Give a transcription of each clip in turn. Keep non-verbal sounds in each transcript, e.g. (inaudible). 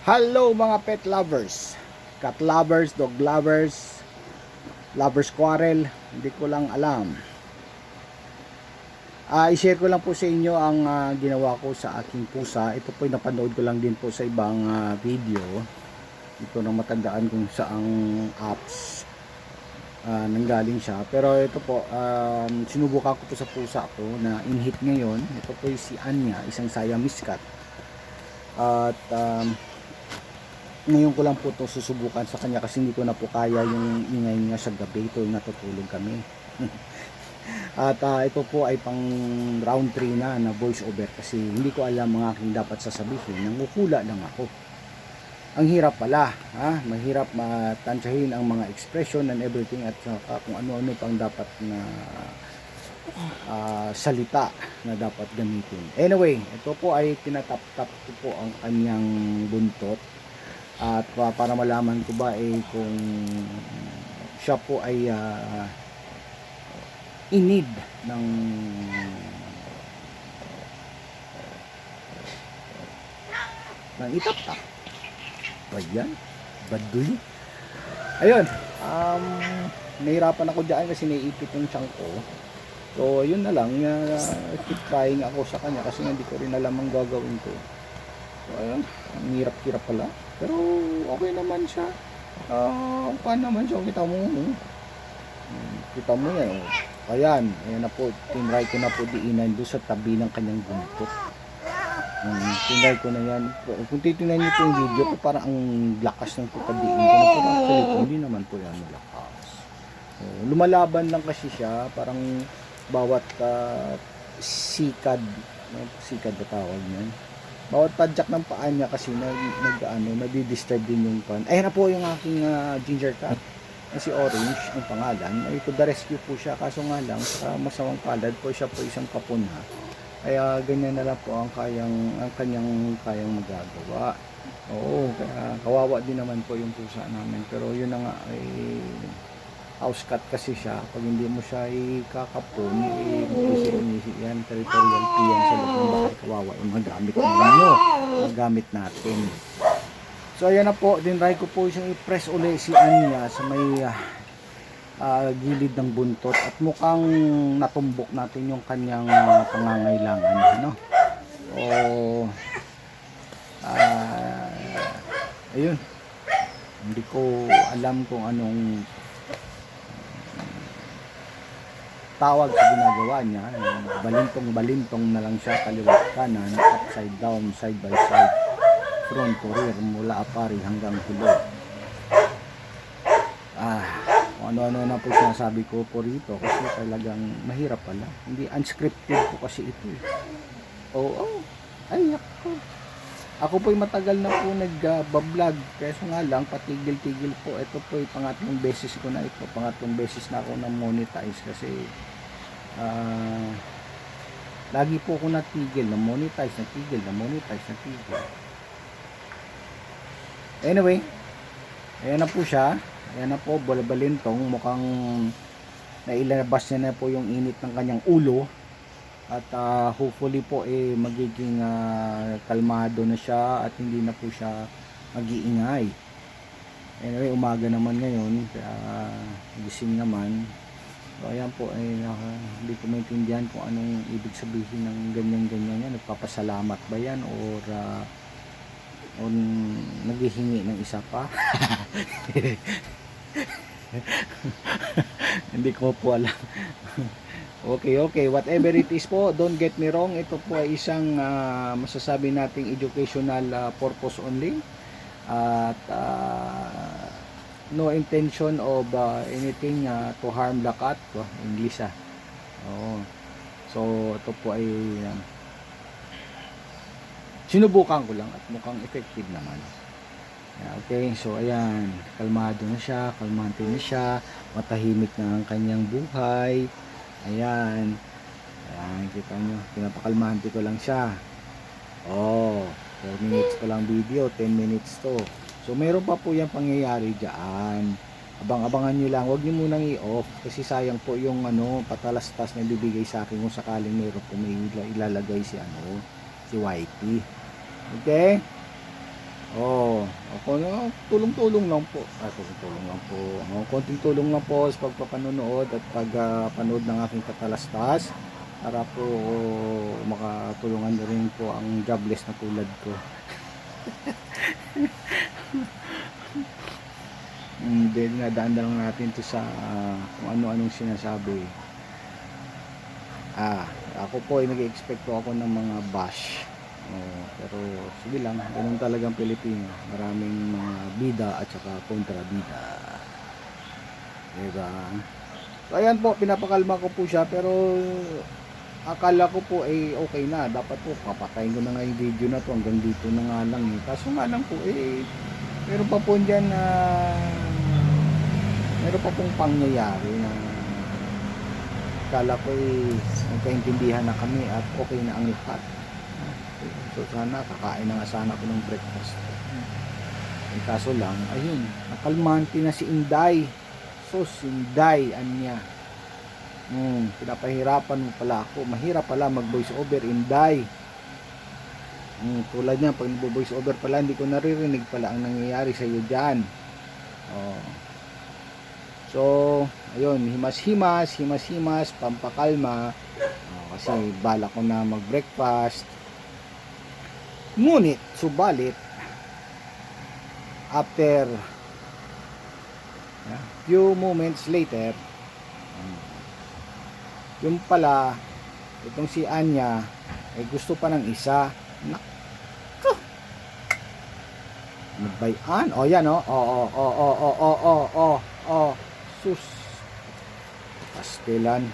Hello mga pet lovers, cat lovers, dog lovers, lovers quarrel, hindi ko lang alam. Ah, i-share ko lang po sa inyo ang ah, ginawa ko sa aking pusa. Ito po napanood ko lang din po sa ibang ah, video. Ito nang matandaan kung saang apps ah, nanggaling siya. Pero ito po, um, sinubukan ko po sa pusa ko na in-hit ngayon. Ito po si Anya, isang Siamese cat. At um, ngayon ko lang po ito susubukan sa kanya kasi hindi ko na po kaya yung ingay niya sa gabi. Ito natutulog kami. (laughs) At ah, ito po ay pang round 3 na na voice over. Kasi hindi ko alam ang aking dapat sasabihin. Nangukula lang ako. Ang hirap pala ha? mahirap matansyahin ang mga expression and everything at saka kung ano-ano pang dapat na ah, salita na dapat gamitin. Anyway ito po ay tinatap-tap ko po ang kanyang buntot at pa- para malaman ko ba eh kung siya po ay ah, in need ng ng itap-tap. Ba yan? Baduy? Ayun. Um, nahirapan ako dyan kasi naiipit yung chunk ko. So, yun na lang. Uh, keep trying ako sa kanya kasi hindi ko rin alam ang gagawin ko. So, ayun. Ang hirap-hirap pala. Pero, okay naman siya. Ah, paano naman siya? Kita mo. oh. Hmm, Kita mo yan. Oh. Ayan. Ayan na po. Tinry ko na po diinan doon sa tabi ng kanyang buntot. Um, tinry ko na yan. Kung titingnan niyo po yung video ko, parang ang lakas ng pagkadiin ko. na Pero actually, po, hindi naman po yan malakas. So, lumalaban lang kasi siya. Parang bawat ah, sikad. no? Sikad ba tawag niyan? Bawat padjak ng paa niya kasi nag, nag ano, nadi-disturb din yung pan. Ayan na po yung aking ah, ginger cat. Na si Orange ang pangalan. Ay to the rescue po siya kaso nga lang sa masamang palad po siya po isang kapuna. Kaya ganyan na lang po ang kayang ang kanyang kayang magagawa. Oo, kaya kawawa din naman po yung pusa namin. Pero yun na nga ay house cat kasi siya. Pag hindi mo siya ikakapon, i-isip yan, territorial P yan sa loob ng bahay. Kawawa yung magamit ninyo. Magamit natin. So ayan na po, dinry ko po siyang i-press uli si Anya sa may ah, gilid ng buntot at mukhang natumbok natin yung kanyang ah, pangangailangan. Ano? O, ah, ayun. Hindi ko alam kung anong tawag sa ginagawa niya. Balintong-balintong na lang siya kaliwat kanan, upside down, side by side, front to rear, mula apari hanggang hulog. Ah, ano-ano na po sinasabi ko po rito kasi talagang mahirap pala. Hindi unscripted po kasi ito. eh. Oo, oh, ay ako. Ako po'y matagal na po nag-vlog. Kaya nga lang, patigil-tigil po. Ito po'y pangatlong beses ko na ito. Pangatlong beses na ako na monetize kasi ah lagi po ako natigil na monetize, natigil, na monetize, natigil. Anyway, ayan na po siya. Ayan na po, balabalintong. Mukhang nailabas niya na po yung init ng kanyang ulo. At ah, hopefully po eh magiging ah, kalmado na siya at hindi na po siya mag-iingay. Anyway, umaga naman ngayon, kaya gising naman. So ayan po, eh, ah, hindi ko maintindihan kung anong ibig sabihin ng ganyan-ganyan yan. Nagpapasalamat ba yan or ah, o naghihingi ng isa pa? (laughs) hindi ko po alam. Okay, okay. Whatever it is po, don't get me wrong. Ito po ay isang ah, masasabi nating educational ah, purpose only. At ah, no intention of ah, anything ah, to harm the cat. Oh, English ah. Oo. So, ito po ay ah, sinubukan ko lang at mukhang effective naman. Okay, so ayan, kalmado na siya, kalmante na siya, matahimik na ang kanyang buhay. Ayan. Ayan, kita nyo. Pinapakalmante ko lang siya. Oh, 4 minutes ko lang video, 10 minutes to. So, meron pa po yung pangyayari dyan. Abang-abangan nyo lang. Huwag nyo munang i-off. Kasi sayang po yung ano, patalastas na bibigay sa akin kung sakaling meron po may ila- ilalagay si ano, si Whitey. Okay? Oh, ako na tulong-tulong lang po. Ah, tulong-tulong lang po. Oh, konting tulong lang po sa pagpapanonood at pagpanood ng aking katalastas para po makatulungan na rin po ang jobless na tulad ko. Mm, Then nadaan na lang natin to sa ah, kung ano-anong sinasabi. Ah, ako po ay nag-expect po ako ng mga bash. Oh, pero sige lang, ganun talagang Pilipino. Maraming mga bida at saka kontrabida. Diba? So ayan po, pinapakalma ko po siya pero akala ko po ay okay na. Dapat po papatayin ko na nga yung video na to hanggang dito na nga lang eh. Kaso nga lang po eh, meron pa po dyan na meron pa pong pangyayari na akala ko eh magkaintindihan na kami at okay na ang lahat. So sana kakain na nga sana ako ng breakfast. Ang kaso lang, ayun, nakalmante na si Inday. So si Inday, anya. Hmm, pinapahirapan mo pala ako. Mahirap pala mag voice over Inday. Hmm, tulad niya, pag nagbo-voice over pala, hindi ko naririnig pala ang nangyayari sa iyo diyan. Oh. So, ayun, himas-himas, himas-himas, pampakalma. Oh, kasi bala ko na mag-breakfast. Ngunit, subalit, after yeah, few moments later, um, yung pala, itong si Anya, ay gusto pa ng isa. Nako! Nagbayan? O, yan, o. O, o, o, o, o, o, o, o, o, sus. Pastilan.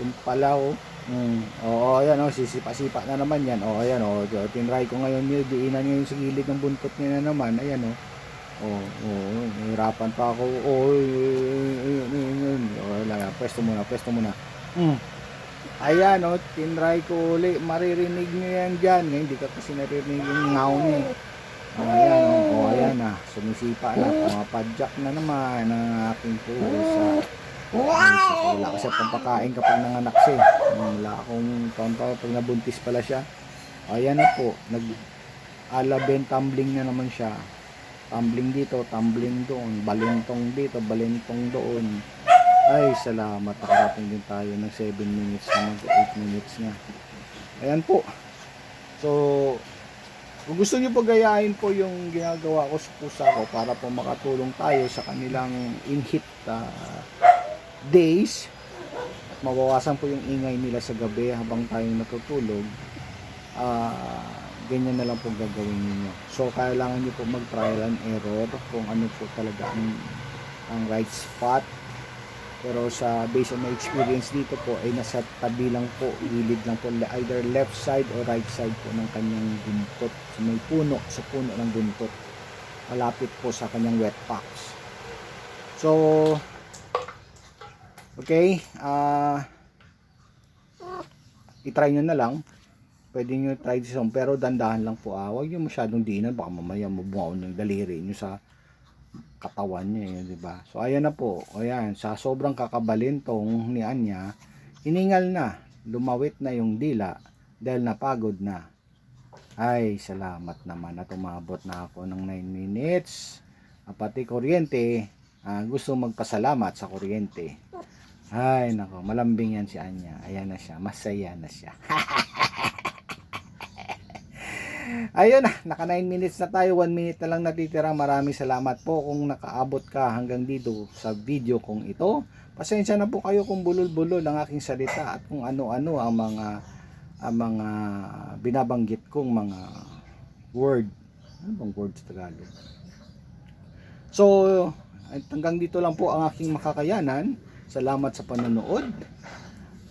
Yung pala, o. Mm. Oo, ayan oh, sisipa-sipa na naman yan. Oh, ayan oh, tinry ko ngayon yun, diinan ngayon sa gilid ng buntot niya na naman. Ayan oh. Oh, oh, nahirapan pa ako. Oh, wala, pwesto muna, pwesto muna. Mm. Ayan oh, tinry ko uli. Maririnig niyo yan dyan. Ngayon, hindi ka kasi naririnig yung ngaw niya. eh. Oh, ayan oh, oh, ayan na. Sumisipa na. Pumapadyak na naman ang aking pusa. Wow! Wala kasi pampakain kapag nanganak siya. eh. Wala akong pampa pag nabuntis pala siya. Ayan na po, nag alaben tumbling na naman siya. Tumbling dito, tumbling doon, balintong dito, balintong doon. Ay, salamat. Nakarating din tayo ng 7 minutes na mag 8 minutes na. Ayan po. So, kung gusto niyo po po yung ginagawa ko sa pusa ko para po makatulong tayo sa kanilang in-hit ah, days at mabawasan po yung ingay nila sa gabi habang tayong natutulog ah ganyan na lang po gagawin ninyo. So kailangan nyo po mag trial and error kung ano po talaga ang, ang right spot. Pero sa based on my experience dito po ay nasa tabi lang po gilid lang po either left side or right side po ng kanyang buntot. So may puno sa puno ng buntot. Malapit po sa kanyang wet box. So Okay, ah i-try nyo na lang. Pwede nyo try this one, pero dandahan lang po. Ah. Huwag nyo masyadong diinan, baka mamaya mabuhaw ng daliri nyo sa katawan niya, eh, di ba? So ayan na po. Ayan, sa sobrang kakabalintong ni Anya, hiningal na, lumawit na yung dila dahil napagod na. Ay, salamat naman at umabot na ako ng 9 minutes. Ah, pati kuryente, ah, gusto magpasalamat sa kuryente. Ay, nako, malambing yan si Anya. Ayan na siya, masaya na siya. (laughs) Ayun na, naka 9 minutes na tayo, 1 minute na lang natitira. Maraming salamat po kung nakaabot ka hanggang dito sa video kong ito. Pasensya na po kayo kung bulol-bulol ang aking salita at kung ano-ano ang mga ang mga binabanggit kong mga word. Ano bang word sa Tagalog? So, hanggang dito lang po ang aking makakayanan. Salamat sa panonood.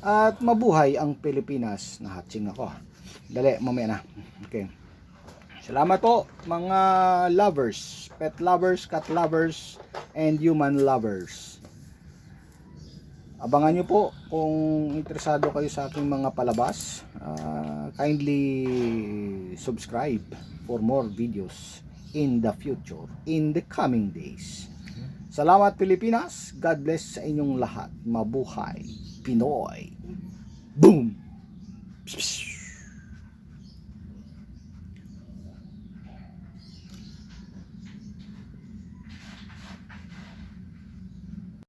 At mabuhay ang Pilipinas. Nahatching ako. Dali, mamaya na. Okay. Salamat po mga lovers, pet lovers, cat lovers, and human lovers. Abangan nyo po kung interesado kayo sa aking mga palabas. ah, kindly subscribe for more videos in the future, in the coming days. Salamat Pilipinas. God bless sa inyong lahat. Mabuhay. Pinoy. Boom!